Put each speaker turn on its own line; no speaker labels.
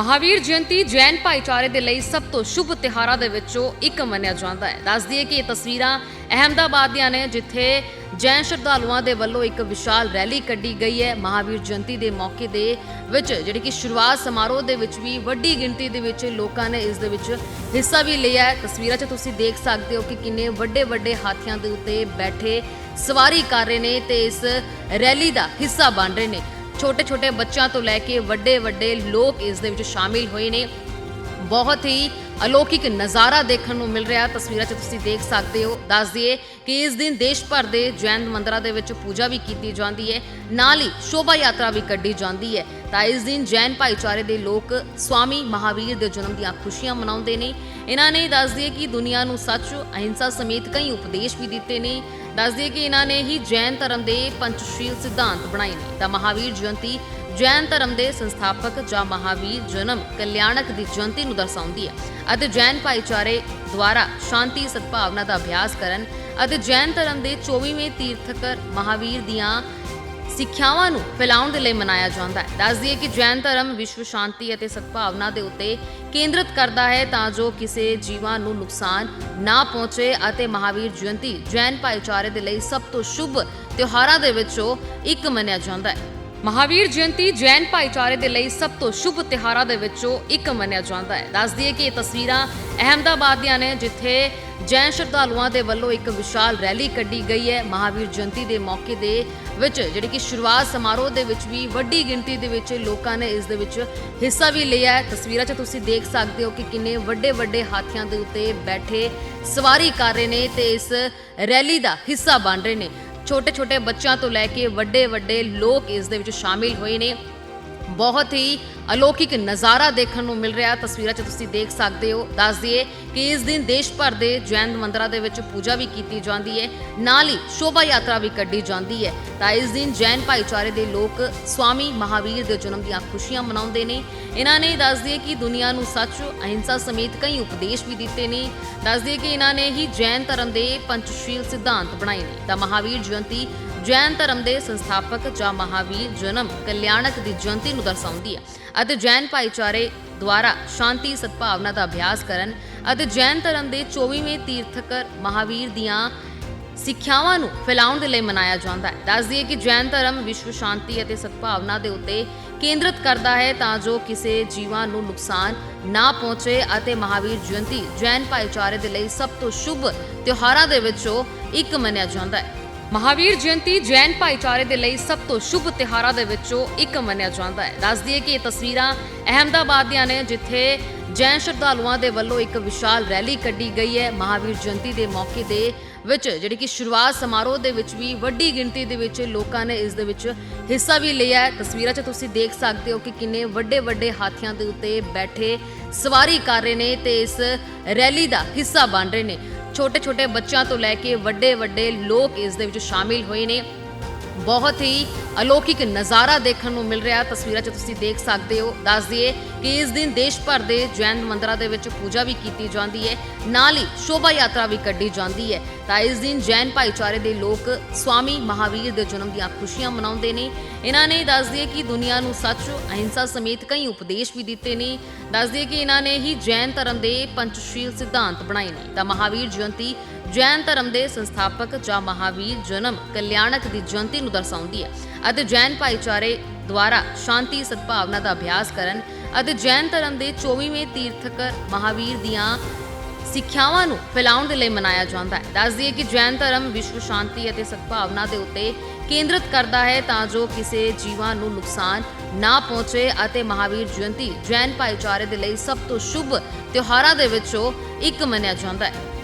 ਮਹਾਵੀਰ ਜਯੰਤੀ ਜੈਨ ਭਾਈਚਾਰੇ ਦੇ ਲਈ ਸਭ ਤੋਂ ਸ਼ੁਭ ਤਿਹਾਰਾਂ ਦੇ ਵਿੱਚੋਂ ਇੱਕ ਮੰਨਿਆ ਜਾਂਦਾ ਹੈ। ਦੱਸ ਦਈਏ ਕਿ ਇਹ ਤਸਵੀਰਾਂ ਅਹਿਮਦਾਬਾਦ ਦੀਆਂ ਨੇ, ਜਿੱਥੇ ਜੈਨ ਸ਼ਰਧਾਲੂਆਂ ਦੇ ਵੱਲੋਂ ਇੱਕ ਵਿਸ਼ਾਲ ਰੈਲੀ ਕੱਢੀ ਗਈ ਹੈ ਮਹਾਵੀਰ ਜਯੰਤੀ ਦੇ ਮੌਕੇ ਦੇ ਵਿੱਚ, ਜਿਹੜੀ ਕਿ ਸ਼ੁਰੂਆਤ ਸਮਾਰੋਹ ਦੇ ਵਿੱਚ ਵੀ ਵੱਡੀ ਗਿਣਤੀ ਦੇ ਵਿੱਚ ਲੋਕਾਂ ਨੇ ਇਸ ਦੇ ਵਿੱਚ ਹਿੱਸਾ ਵੀ ਲਿਆ ਹੈ। ਤਸਵੀਰਾਂ 'ਚ ਤੁਸੀਂ ਦੇਖ ਸਕਦੇ ਹੋ ਕਿ ਕਿੰਨੇ ਵੱਡੇ ਵੱਡੇ ਹਾਥੀਆਂ ਦੇ ਉੱਤੇ ਬੈਠੇ ਸਵਾਰੀ ਕਰ ਰਹੇ ਨੇ ਤੇ ਇਸ ਰੈਲੀ ਦਾ ਹਿੱਸਾ ਬਣ ਰਹੇ ਨੇ। ਛੋਟੇ ਛੋਟੇ ਬੱਚਿਆਂ ਤੋਂ ਲੈ ਕੇ ਵੱਡੇ ਵੱਡੇ ਲੋਕ ਇਸ ਦੇ ਵਿੱਚ ਸ਼ਾਮਿਲ ਹੋਏ ਨੇ। ਬਹੁਤ ਹੀ ਅਲੌਕਿਕ ਨਜ਼ਾਰਾ ਦੇਖਣ ਨੂੰ ਮਿਲ ਰਿਹਾ। ਤਸਵੀਰਾਂ 'ਚ ਤੁਸੀਂ ਦੇਖ ਸਕਦੇ ਹੋ। ਦੱਸ ਦਈਏ ਕਿ ਇਸ ਦਿਨ ਦੇਸ਼ ਭਰ ਦੇ ਜੈਨ ਮੰਦਰਾਂ ਦੇ ਵਿੱਚ ਪੂਜਾ ਵੀ ਕੀਤੀ ਜਾਂਦੀ ਹੈ। ਨਾਲ ਹੀ ਸ਼ੋਭਾ ਯਾਤਰਾ ਵੀ ਕੱਢੀ ਜਾਂਦੀ ਹੈ। ਤਾਂ ਇਸ ਦਿਨ ਜੈਨ ਭਾਈਚਾਰੇ ਦੇ ਲੋਕ ਸਵਾਮੀ ਮਹਾਵੀਰ ਦੇ ਜਨਮ ਦੀਆਂ ਖੁਸ਼ੀਆਂ ਮਨਾਉਂਦੇ ਨੇ। ਇਹਨਾਂ ਨੇ ਦੱਸ ਦਈਏ ਕਿ ਦੁਨੀਆ ਨੂੰ ਸੱਚ, ਅਹਿੰਸਾ ਸਮੇਤ ਕਈ ਉਪਦੇਸ਼ ਵੀ ਦਿੱਤੇ ਨੇ। ਦੱਸ ਦਈਏ ਕਿ ਇਹਨਾਂ ਨੇ ਹੀ ਜੈਨ ਧਰਮ ਦੇ ਪੰਚਸ਼ੀਲ ਸਿਧਾਂਤ ਬਣਾਏ ਨੇ। ਤਾਂ ਮਹਾਵੀਰ ਜਯੰਤੀ ਜੈਨ ਧਰਮ ਦੇ ਸੰਸਥਾਪਕ ਜਾਂ ਮਹਾਵੀਰ ਜਨਮ ਕਲਿਆਣਕ ਦੀ ਜਯੰਤੀ ਨੂੰ ਦਰਸਾਉਂਦੀ ਹੈ ਅਤੇ ਜੈਨ ਭਾਈਚਾਰੇ ਦੁਆਰਾ ਸ਼ਾਂਤੀ ਸਦਭਾਵਨਾ ਦਾ ਅਭਿਆਸ ਕਰਨ ਅਤੇ ਜੈਨ ਧਰਮ ਦੇ 24ਵੇਂ ਤੀਰਥਕਰ ਮਹਾਵੀਰ ਦੀਆਂ ਸਿੱਖਿਆਵਾਂ ਨੂੰ ਫੈਲਾਉਣ ਦੇ ਲਈ ਮਨਾਇਆ ਜਾਂਦਾ ਹੈ। ਦੱਸ ਦਈਏ ਕਿ ਜੈਨ ਧਰਮ ਵਿਸ਼ਵ ਸ਼ਾਂਤੀ ਅਤੇ ਸਦਭਾਵਨਾ ਦੇ ਉੱਤੇ ਕੇਂਦਰਿਤ ਕਰਦਾ ਹੈ ਤਾਂ ਜੋ ਕਿਸੇ ਜੀਵਾਂ ਨੂੰ ਨੁਕਸਾਨ ਨਾ ਪਹੁੰਚੇ ਅਤੇ ਮਹਾਵੀਰ ਜਯੰਤੀ ਜੈਨ ਭਾਈਚਾਰੇ ਦੇ ਲਈ ਸਭ ਤੋਂ ਸ਼ੁਭ ਤਿਉਹਾਰਾਂ ਦੇ ਵਿੱਚੋਂ ਇੱਕ ਮੰਨਿਆ ਜਾਂਦਾ ਹੈ। ਮਹਾਵੀਰ ਜਯੰਤੀ ਜੈਨ ਭਾਈਚਾਰੇ ਦੇ ਲਈ ਸਭ ਤੋਂ ਸ਼ੁਭ ਤਿਹਾਰਾਂ ਦੇ ਵਿੱਚੋਂ ਇੱਕ ਮੰਨਿਆ ਜਾਂਦਾ ਹੈ। ਦੱਸ ਦਈਏ ਕਿ ਇਹ ਤਸਵੀਰਾਂ ਅਹਿਮਦਾਬਾਦ ਦੀਆਂ ਨੇ, ਜਿੱਥੇ ਜੈਨ ਸ਼ਰਧਾਲੂਆਂ ਦੇ ਵੱਲੋਂ ਇੱਕ ਵਿਸ਼ਾਲ ਰੈਲੀ ਕੱਢੀ ਗਈ ਹੈ। ਮਹਾਵੀਰ ਜਯੰਤੀ ਦੇ ਮੌਕੇ ਦੇ ਵਿੱਚ ਜਿਹੜੀ ਕਿ ਸ਼ੁਰੂਆਤ ਸਮਾਰੋਹ ਦੇ ਵਿੱਚ ਵੀ ਵੱਡੀ ਗਿਣਤੀ ਦੇ ਵਿੱਚ ਲੋਕਾਂ ਨੇ ਇਸ ਦੇ ਵਿੱਚ ਹਿੱਸਾ ਵੀ ਲਿਆ ਹੈ। ਤਸਵੀਰਾਂ 'ਚ ਤੁਸੀਂ ਦੇਖ ਸਕਦੇ ਹੋ ਕਿ ਕਿੰਨੇ ਵੱਡੇ ਵੱਡੇ ਹਾਥੀਆਂ ਦੇ ਉੱਤੇ ਬੈਠੇ ਸਵਾਰੀ ਕਰ ਰਹੇ ਨੇ ਤੇ ਇਸ ਰੈਲੀ ਦਾ ਹਿੱਸਾ ਬਣ ਰਹੇ ਨੇ। ਛੋਟੇ ਛੋਟੇ ਬੱਚਿਆਂ ਤੋਂ ਲੈ ਕੇ ਵੱਡੇ ਵੱਡੇ ਲੋਕ ਇਸ ਦੇ ਵਿੱਚ ਸ਼ਾਮਿਲ ਹੋਏ ਨੇ। ਬਹੁਤ ਹੀ ਅਲੌਕਿਕ ਨਜ਼ਾਰਾ ਦੇਖਣ ਨੂੰ ਮਿਲ ਰਿਹਾ ਤਸਵੀਰਾਂ 'ਚ ਤੁਸੀਂ ਦੇਖ ਸਕਦੇ ਹੋ। ਦੱਸ ਦਈਏ ਕਿ ਇਸ ਦਿਨ ਦੇਸ਼ ਭਰ ਦੇ ਜੈਨ ਮੰਦਰਾਂ ਦੇ ਵਿੱਚ ਪੂਜਾ ਵੀ ਕੀਤੀ ਜਾਂਦੀ ਹੈ। ਨਾਲ ਹੀ ਸ਼ੋਭਾ ਯਾਤਰਾ ਵੀ ਕੱਢੀ ਜਾਂਦੀ ਹੈ। ਤਾਂ ਇਸ ਦਿਨ ਜੈਨ ਭਾਈਚਾਰੇ ਦੇ ਲੋਕ ਸਵਾਮੀ ਮਹਾਵੀਰ ਦੇ ਜਨਮ ਦੀਆਂ ਖੁਸ਼ੀਆਂ ਮਨਾਉਂਦੇ ਨੇ। ਇਹਨਾਂ ਨੇ ਦੱਸ ਦਈਏ ਕਿ ਦੁਨੀਆ ਨੂੰ ਸੱਚ, ਅਹਿੰਸਾ ਸਮੇਤ ਕਈ ਉਪਦੇਸ਼ ਵੀ ਦਿੱਤੇ ਨੇ। ਦੱਸ ਦਈਏ ਕਿ ਇਹਨਾਂ ਨੇ ਹੀ ਜੈਨ ਧਰਮ ਦੇ ਪੰਚਸ਼ੀਲ ਸਿਧਾਂਤ ਬਣਾਏ ਨੇ। ਤਾਂ ਮਹਾਵੀਰ ਜਯੰਤੀ ਜੈਨ ਧਰਮ ਦੇ ਸੰਸਥਾਪਕ ਜਾਂ ਮਹਾਵੀਰ ਜਨਮ ਕਲਿਆਣਕ ਦੀ ਜਯੰਤੀ ਨੂੰ ਦਰਸਾਉਂਦੀ ਹੈ ਅਤੇ ਜੈਨ ਭਾਈਚਾਰੇ ਦੁਆਰਾ ਸ਼ਾਂਤੀ ਸਦਭਾਵਨਾ ਦਾ ਅਭਿਆਸ ਕਰਨ ਅਤੇ ਜੈਨ ਧਰਮ ਦੇ 24ਵੇਂ ਤੀਰਥਕਰ ਮਹਾਵੀਰ ਦੀਆਂ ਸਿੱਖਿਆਵਾਂ ਨੂੰ ਫੈਲਾਉਣ ਦੇ ਲਈ ਮਨਾਇਆ ਜਾਂਦਾ ਹੈ। ਦੱਸ ਦਈਏ ਕਿ ਜੈਨ ਧਰਮ ਵਿਸ਼ਵ ਸ਼ਾਂਤੀ ਅਤੇ ਸਦਭਾਵਨਾ ਦੇ ਉੱਤੇ ਕੇਂਦਰਿਤ ਕਰਦਾ ਹੈ ਤਾਂ ਜੋ ਕਿਸੇ ਜੀਵਾਂ ਨੂੰ ਨੁਕਸਾਨ ਨਾ ਪਹੁੰਚੇ ਅਤੇ ਮਹਾਵੀਰ ਜਯੰਤੀ ਜੈਨ ਭਾਈਚਾਰੇ ਦੇ ਲਈ ਸਭ ਤੋਂ ਸ਼ੁਭ ਤਿਉਹਾਰਾਂ ਦੇ ਵਿੱਚੋਂ ਇੱਕ ਮੰਨਿਆ ਜਾਂਦਾ ਹੈ। ਮਹਾਵੀਰ ਜਯੰਤੀ ਜੈਨ ਭਾਈਚਾਰੇ ਦੇ ਲਈ ਸਭ ਤੋਂ ਸ਼ੁਭ ਤਿਹਾਰਾਂ ਦੇ ਵਿੱਚੋਂ ਇੱਕ ਮੰਨਿਆ ਜਾਂਦਾ ਹੈ। ਦੱਸ ਦਈਏ ਕਿ ਇਹ ਤਸਵੀਰਾਂ ਅਹਿਮਦਾਬਾਦ ਦੀਆਂ ਨੇ, ਜਿੱਥੇ ਜੈਨ ਸ਼ਰਧਾਲੂਆਂ ਦੇ ਵੱਲੋਂ ਇੱਕ ਵਿਸ਼ਾਲ ਰੈਲੀ ਕੱਢੀ ਗਈ ਹੈ। ਮਹਾਵੀਰ ਜਯੰਤੀ ਦੇ ਮੌਕੇ ਦੇ ਵਿੱਚ, ਜਿਹੜੀ ਕਿ ਸ਼ੁਰੂਆਤ ਸਮਾਰੋਹ ਦੇ ਵਿੱਚ ਵੀ ਵੱਡੀ ਗਿਣਤੀ ਦੇ ਵਿੱਚ ਲੋਕਾਂ ਨੇ ਇਸ ਦੇ ਵਿੱਚ ਹਿੱਸਾ ਵੀ ਲਿਆ ਹੈ। ਤਸਵੀਰਾਂ 'ਚ ਤੁਸੀਂ ਦੇਖ ਸਕਦੇ ਹੋ ਕਿ ਕਿੰਨੇ ਵੱਡੇ ਵੱਡੇ ਹਾਥੀਆਂ ਦੇ ਉੱਤੇ ਬੈਠੇ ਸਵਾਰੀ ਕਰ ਰਹੇ ਨੇ ਤੇ ਇਸ ਰੈਲੀ ਦਾ ਹਿੱਸਾ ਬਣ ਰਹੇ ਨੇ। ਛੋਟੇ ਛੋਟੇ ਬੱਚਿਆਂ ਤੋਂ ਲੈ ਕੇ ਵੱਡੇ ਵੱਡੇ ਲੋਕ ਇਸ ਦੇ ਵਿੱਚ ਸ਼ਾਮਿਲ ਹੋਏ ਨੇ। ਬਹੁਤ ਹੀ ਅਲੌਕਿਕ ਨਜ਼ਾਰਾ ਦੇਖਣ ਨੂੰ ਮਿਲ ਰਿਹਾ ਤਸਵੀਰਾਂ 'ਚ ਤੁਸੀਂ ਦੇਖ ਸਕਦੇ ਹੋ। ਦੱਸ ਦਈਏ ਕਿ ਇਸ ਦਿਨ ਦੇਸ਼ ਭਰ ਦੇ ਜੈਨ ਮੰਦਰਾਂ ਦੇ ਵਿੱਚ ਪੂਜਾ ਵੀ ਕੀਤੀ ਜਾਂਦੀ ਹੈ। ਨਾਲ ਹੀ ਸ਼ੋਭਾ ਯਾਤਰਾ ਵੀ ਕੱਢੀ ਜਾਂਦੀ ਹੈ। ਤਾਂ ਇਸ ਦਿਨ ਜੈਨ ਭਾਈਚਾਰੇ ਦੇ ਲੋਕ ਸਵਾਮੀ ਮਹਾਵੀਰ ਦੇ ਜਨਮ ਦੀਆਂ ਖੁਸ਼ੀਆਂ ਮਨਾਉਂਦੇ ਨੇ। ਇਹਨਾਂ ਨੇ ਦੱਸ ਦਈਏ ਕਿ ਦੁਨੀਆ ਨੂੰ ਸੱਚ, ਅਹਿੰਸਾ ਸਮੇਤ ਕਈ ਉਪਦੇਸ਼ ਵੀ ਦਿੱਤੇ ਨੇ। ਦੱਸ ਦਈਏ ਕਿ ਇਹਨਾਂ ਨੇ ਹੀ ਜੈਨ ਧਰਮ ਦੇ ਪੰਚਸ਼ੀਲ ਸਿਧਾਂਤ ਬਣਾਏ ਨੇ। ਤਾਂ ਮਹਾਵੀਰ ਜਯੰਤੀ ਜੈਨ ਧਰਮ ਦੇ ਸੰਸਥਾਪਕ ਜਾਂ ਮਹਾਵੀਰ ਜਨਮ ਕਲਿਆਣਕ ਦੀ ਜਯੰਤੀ ਨੂੰ ਦਰਸਾਉਂਦੀ ਹੈ ਅਤੇ ਜੈਨ ਭਾਈਚਾਰੇ ਦੁਆਰਾ ਸ਼ਾਂਤੀ ਸਦਭਾਵਨਾ ਦਾ ਅਭਿਆਸ ਕਰਨ ਅਤੇ ਜੈਨ ਧਰਮ ਦੇ 24ਵੇਂ ਤੀਰਥਕਰ ਮਹਾਵੀਰ ਦੀਆਂ ਸਿੱਖਿਆਵਾਂ ਨੂੰ ਫੈਲਾਉਣ ਦੇ ਲਈ ਮਨਾਇਆ ਜਾਂਦਾ ਹੈ। ਦੱਸ ਦਈਏ ਕਿ ਜੈਨ ਧਰਮ ਵਿਸ਼ਵ ਸ਼ਾਂਤੀ ਅਤੇ ਸਦਭਾਵਨਾ ਦੇ ਉੱਤੇ ਕੇਂਦਰਿਤ ਕਰਦਾ ਹੈ ਤਾਂ ਜੋ ਕਿਸੇ ਜੀਵਾਂ ਨੂੰ ਨੁਕਸਾਨ ਨਾ ਪਹੁੰਚੇ ਅਤੇ ਮਹਾਵੀਰ ਜਯੰਤੀ ਜੈਨ ਭਾਈਚਾਰੇ ਦੇ ਲਈ ਸਭ ਤੋਂ ਸ਼ੁਭ ਤਿਉਹਾਰਾਂ ਦੇ ਵਿੱਚੋਂ ਇੱਕ ਮੰਨਿਆ ਜਾਂਦਾ ਹੈ।